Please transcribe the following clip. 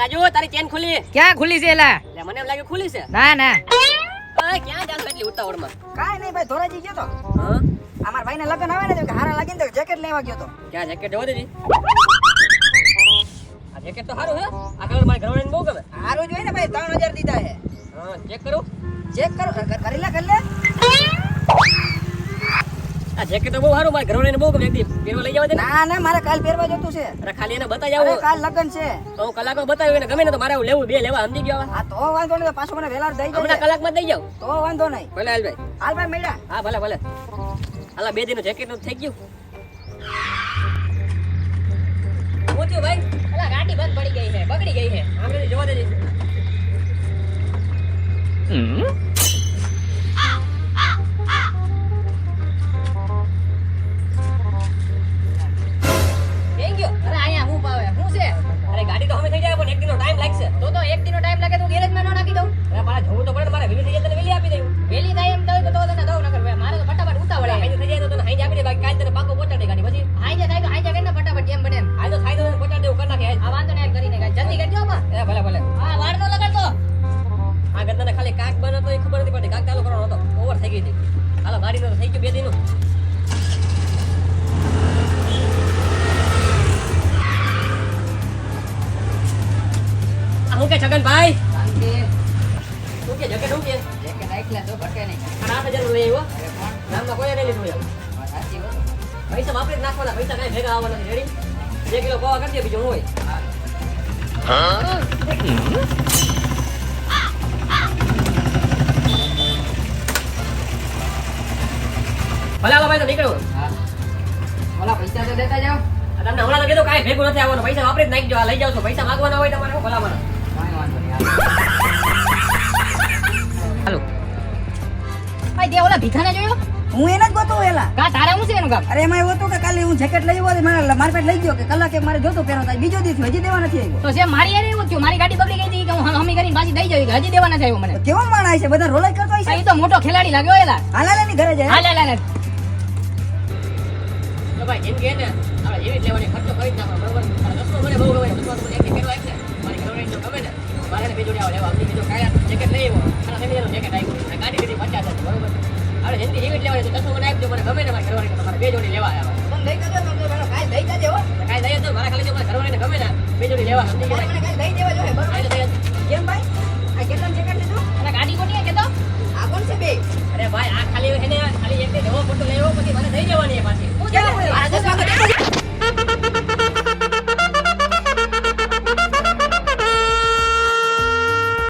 રાજુ તારી ચેન ખુલી ક્યાં ખુલ્લી છે એલા એટલે મને એમ લાગે ખુલી છે ના ના ક્યાં જાન એટલી ઉતાવળમાં કાંઈ નહીં ભાઈ ધોરાજી ગયો તો હા અમારા ભાઈને લગન આવે ને તો હારા લાગીને તો જેકેટ લેવા ગયો તો ક્યાં જેકેટ જોવા દેજી આ જેકેટ તો સારું હે આ કલર મારી ઘરવાળીને બહુ ગમે સારું જ હોય ને ભાઈ ત્રણ હજાર દીધા હે હા ચેક કરું ચેક કરો કરી લે કરી લે આ જેકેટ તો બહુ સારું મારી ઘરવાળીને બહુ ગમે એકદી પહેરવા લઈ જવા દે ના? ના મારે કાલ પહેરવા જતું છે. અરે ખાલી એને બતાવી આવો. કાલ લગન છે. તો હું કલાકમાં બતાવ્યું એને ગમે ને તો મારે લેવું બે લેવા સમજી ગયો હા તો વાંધો નહીં તો પાછું મને વેલા દઈ જાય કલાકમાં દઈ જાવ તો વાંધો નહીં. ભલે હાલભાઈ. હાલ ભાઈ મળ્યા. હા ભલે ભલે. હાલા બે દિનનું જેકેટનું થઈ ગયું. હું ભાઈ? અલા ગાડી બંધ પડી ગઈ છે બગડી ગઈ છે. તો એક દિનો ટાઈમ લાગે તો ગેરેજમાં ન નાખી દઉં. અરે મારે જવું તો પડે ને મારે વેલી થઈ જાય તને વેલી આપી દઉં. વેલી થાય એમ તો તો તને દઉં નકર મારે તો ફટાફટ ઉતાવળ. હાઈ થઈ જાય તો તને હાઈ આપી દે બાકી કાલ તને પાકો પહોંચાડી ગાડી પછી? હાઈ થાય તો હાઈ જાય ને ફટાફટ જેમ બને એમ. હાઈ તો થાય તો પહોંચાડી દેવું કરી નાખે આ વાંધો નહીં કરીને ગાડી જલ્દી કરજો આમાં એ ભલે ભલે. હા વાર ન લગાડતો. આ ગંદાને ખાલી કાક બને તો એ ખબર નથી પડતી કાક ચાલુ કરવાનો હતો. ઓવર થઈ ગઈ હતી. હાલો ગાડી તો થઈ ગયું બે દિનનું. કે છગનભાઈ શું કે જકે શું કે જેકેટ આટલા તો ઘટે નહીં. આઠ હજાર લઈ આવ્યો. કોઈ નહીં લીધું પૈસા વાપરી જ નાખવાના પૈસા કાંઈ ભેગા આવવાના રેડી બે કિલો પૌવા કરી બીજું હોય. ભલે ભાઈ તો નીકળ્યો હા. ઓલા પૈસા તો દેતા જાઓ. તમને હમણાં તો કીધું કાંઈ ભેગું નથી આવવાનું. પૈસા વાપરી જ નાખજો. આ લઈ જાવ છો. પૈસા માગવાના હોય તમારે શું હાલો. ભાઈ દે ઓલા ભીખાને જોયો? હું એને જ ગોતો વેલા. કા તારે હું છે એનું કામ અરે એમાં એવું હતું કે કાલે હું જેકેટ લઈ આવ્યો મારે માર્કેટ લઈ ગયો કે કલાકે મારે જોતો પહેરો થાય બીજો દિવસ હજી દેવા નથી આવ્યો. તો જે મારી યાર એવું થયું મારી ગાડી બગડી ગઈ હતી કે હું હમી કરીને પાછી દઈ જવી હજી દેવા નથી આવ્યો મને. કેવો માણસ છે? બધા રોલાઈ કરતો હોય છે? એ તો મોટો ખેલાડી લાગ્યો એલા. હાલા ની ઘરે જાય. હાલ હાલ હાલ. તો ભાઈ એમ કે ને આપણે એવી લેવાની ખર્ચો કરી નાખો બરોબર? જે કાંઈ ડાયગો લેવાની છે કશું મને આપજો મને ગમે તમારે બે જોડી લેવા આવ્યા લઈ જજો કાંઈ લઈ જજો કાંઈ લઈ જજો મારા ખાલી જો મારા ગમે ના બે જોડી લેવા સમજી ગયા લઈ દેવા ભાઈ આ કેટલા ચેક ગાડી કોની કેતો આ કોણ છે બે અરે ભાઈ, આ ખાલી એને ખાલી એક દેવો ફોટો લેવો, પછી મને થઈ જવાની પાછી.